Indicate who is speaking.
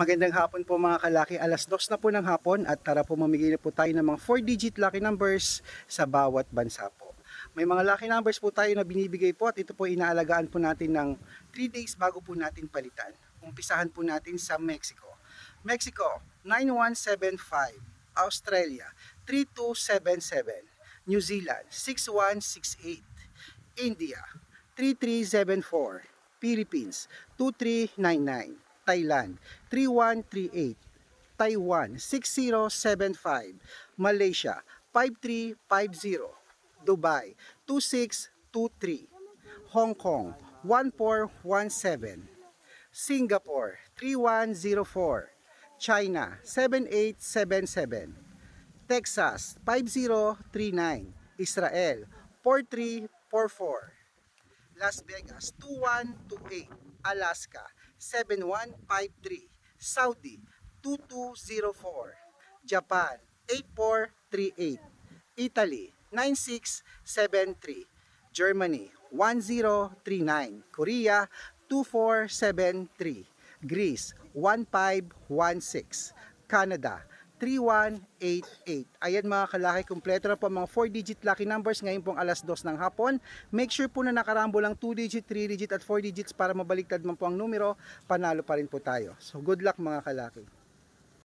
Speaker 1: Magandang hapon po mga kalaki. Alas dos na po ng hapon at tara po mamigay na po tayo ng mga 4-digit lucky numbers sa bawat bansa po. May mga lucky numbers po tayo na binibigay po at ito po inaalagaan po natin ng 3 days bago po natin palitan. Umpisahan po natin sa Mexico. Mexico, 9175. Australia, 3277. New Zealand, 6168. India, 3374. Philippines, 2399. Thailand, 3138. Taiwan, 6075. Malaysia, 5350. Dubai, 2623. Hong Kong, 1417. Singapore, 3104. China, 7877. Texas, 5039. Israel, 4344. Las Vegas 2128, Alaska 7153, Saudi 2204, Japan 8438, Italy 9673, Germany 1039, Korea 2473, Greece 1516, Canada 3188. Ayan mga kalaki, kumpleto na po mga 4-digit lucky numbers ngayon pong alas 2 ng hapon. Make sure po na nakarambo lang 2-digit, 3-digit at 4 digits para mabaliktad man po ang numero, panalo pa rin po tayo. So good luck mga kalaki.